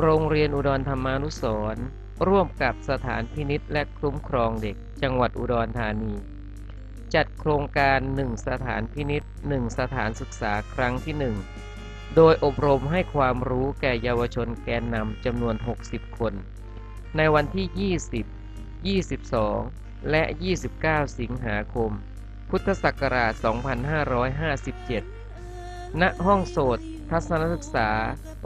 โรงเรียนอุดรธรรมานุสรณ์ร่วมกับสถานพินิษและคุ้มครองเด็ก จังหวัดอุดรธานี จัดโครงการ 1 สถานพินิษ1 สถานศึกษาครั้งที่ 1 โดยอบรมให้ความรู้แก่เยาวชนแกนนำจำนวน 60 คน ในวันที่ 20 22 และ 29 สิงหาคม พุทธศักราช 2557 ณ ห้องโสต ทัศนศึกษา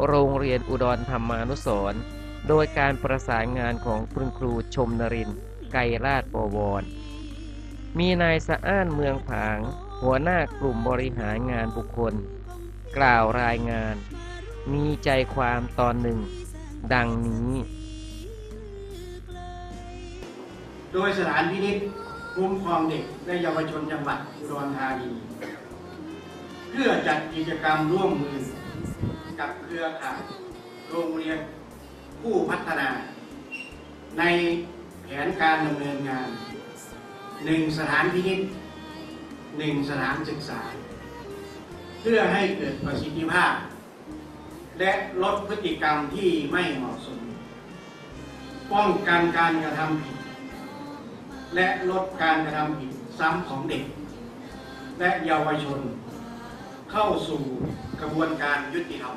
โรงเรียนอุดรธรรมานุสร์โดยการประสานงานของคุณครูชมนริน ไกรราชบวร มีนายสะอ้านเมืองผาง หัวหน้ากลุ่มบริหารงานบุคคล กล่าวรายงาน มีใจความตอนหนึ่ง ดังนี้ โดยสถานพินิษคุ้มครองเด็กและเยาวชนจังหวัดอุดรธานี เพื่อจัดกิจกรรมร่วมมือกับเครือข่ายโรงเรียนผู้พัฒนา ในแผนการดำเนินงานหนึ่งสถานพินิษหนึ่งสถานศึกษา เพื่อให้เกิดประสิทธิภาพ และลดพฤติกรรมที่ไม่เหมาะสม ป้องกันการกระทำผิด และลดการกระทำผิดซ้ำของเด็ก และเยาวชน เข้าสู่กระบวนการยุติธรรม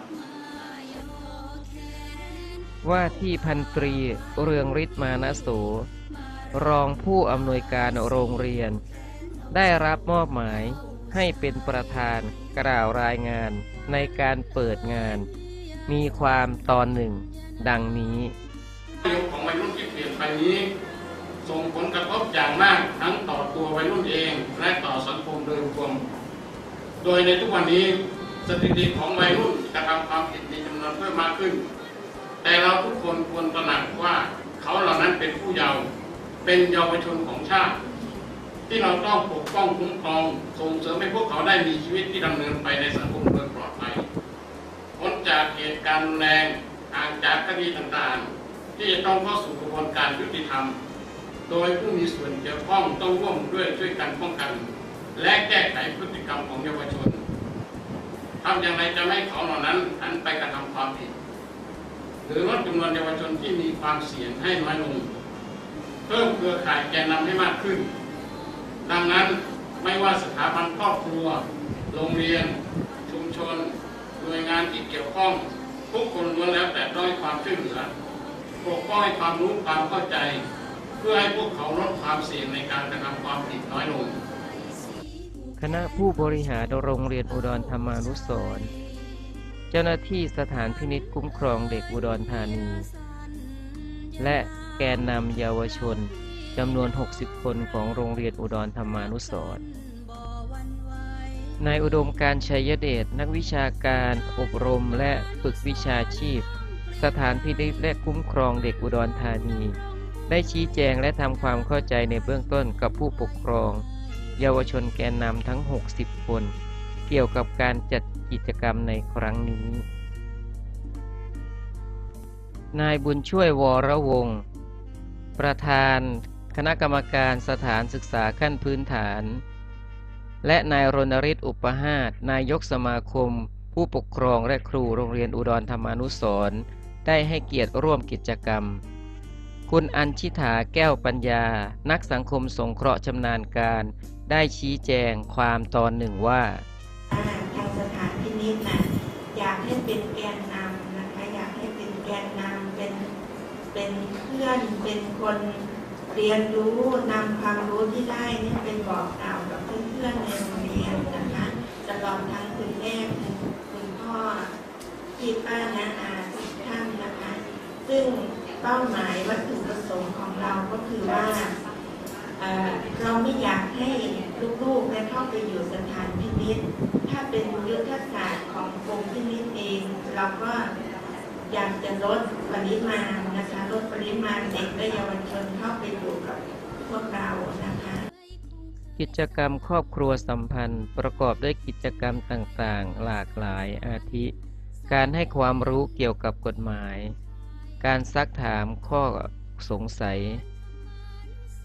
ว่าที่พันตรีเรืองฤทธิ์มานะโสรองผู้อำนวยการโรงเรียน ได้รับมอบหมายให้เป็นประธานกล่าวรายงานในการเปิดงาน มีความตอนหนึ่ง ดังนี้นโยบของวัยรุ่นที่เปลี่ยนไปนี้ ส่งผลกระทบอย่างมากทั้งต่อตัววัยรุ่นเอง และต่อสังคมโดยรวม โดยในทุกวันนี้สถิติของวัยรุ่นกระทำความผิดมีจำนวนเพิ่มมากขึ้น แต่เราทุกคนควรตระหนักว่าเขาเหล่านั้นเป็นผู้เยาว์เป็นเยาวชนของชาติ ที่เราต้องปกป้องคุ้มครองส่งเสริมให้พวกเขาได้มีชีวิตที่ดำเนินไปในสังคมโดยปลอดภัยพ้นจากเหตุการณ์รุนแรงห่างจากคดีต่างๆ ที่จะต้องเข้าสู่กระบวนการยุติธรรม โดยผู้มีส่วนเกี่ยวข้องต้องร่วมด้วยช่วยกันป้องกัน และแก้ไขพฤติกรรมของเยาวชนทำอย่างไรจะไม่ให้เขาเหล่านั้นหันไปกระทำความผิด หรือลดจำนวนเยาวชนที่มีความเสี่ยงให้น้อยลง เพิ่มเครือข่ายแกนนำให้มากขึ้น ดังนั้นไม่ว่าสถาบันครอบครัว โรงเรียน ชุมชน หน่วยงานที่เกี่ยวข้องทุกคนล้วนแล้วแต่ต้องให้ความช่วยเหลือปกป้องให้ความรู้ความเข้าใจ เพื่อให้พวกเขาลดความเสี่ยงในการกระทำความผิดน้อยลง คณะผู้บริหารโรงเรียนอุดรธรรมานุสรเจ้าหน้าที่สถานพินิจคุ้มครองเด็กอุดรธานี และแกนนำเยาวชนจำนวน 60 คนของโรงเรียนอุดรธรรมานุสรนายอุดมการชัยเดชนักวิชาการอบรมและฝึกวิชาชีพ สถานพินิจและคุ้มครองเด็กอุดรธานี ได้ชี้แจงและทำความเข้าใจในเบื้องต้นกับผู้ปกครอง เยาวชนแกนนำทั้ง 60 คน เกี่ยวกับการจัดกิจกรรมในครั้งนี้ นายบุญช่วยวรวงศ์ประธานคณะกรรมการสถานศึกษาขั้นพื้นฐาน และนายรณฤทธิ์อุปหาสนายกสมาคม ผู้ปกครองและครูโรงเรียนอุดรธรรมานุสรได้ให้เกียรติร่วมกิจกรรม คุณอัญชิถาแก้วปัญญา นักสังคมสงเคราะห์ชำนาญการ ได้ชี้แจงความตอนหนึ่งว่าทางสถานพินิจนะอยากให้เป็นแกนนำนะคะอยากให้เป็นแกนนำเป็นเป็นเพื่อนเป็นคนเรียนรู้นำความรู้ที่ได้เนี่ยเป็นบอกกล่าวกับเพื่อนๆในโรงเรียนนะคะตลอดทั้งคุณแม่คุณพ่อพี่ป้านาอาทุกท่านนะคะ ซึ่ง เป้าหมายวัตถุประสงค์ของเราก็คือว่าเราไม่อยากให้ลูกๆได้เข้าไปอยู่สถานพินิษถ้าเป็นยุทธศาสตร์ของกรมพินิษเอง เราก็อยากจะลดปริมาณนะคะลดปริมาณเด็กและเยาวชนเข้าไปอยู่กับพวกเรานะคะกิจกรรมครอบครัวสัมพันธ์ ประกอบด้วยกิจกรรมต่างๆ หลากหลายอาทิ การให้ความรู้เกี่ยวกับกฎหมาย การซักถามข้อสงสัย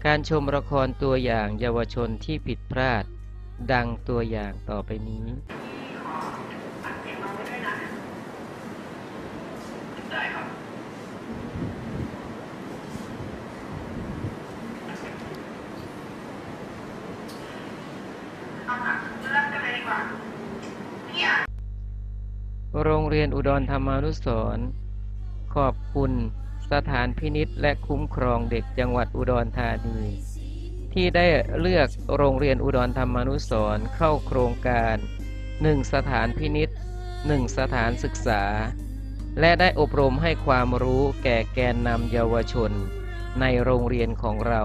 การชมละครตัวอย่างเยาวชนที่ผิดพลาด ดังตัวอย่างต่อไปนี้โรงเรียนอุดรธรรมานุสร์ ขอบคุณสถานพินิษและคุ้มครองเด็กจังหวัดอุดรธานี ที่ได้เลือกโรงเรียนอุดรธรรมานุสรเข้าโครงการ 1 สถานพินิษ1สถานศึกษา และได้อบรมให้ความรู้แก่แกนนำเยาวชนในโรงเรียนของเรา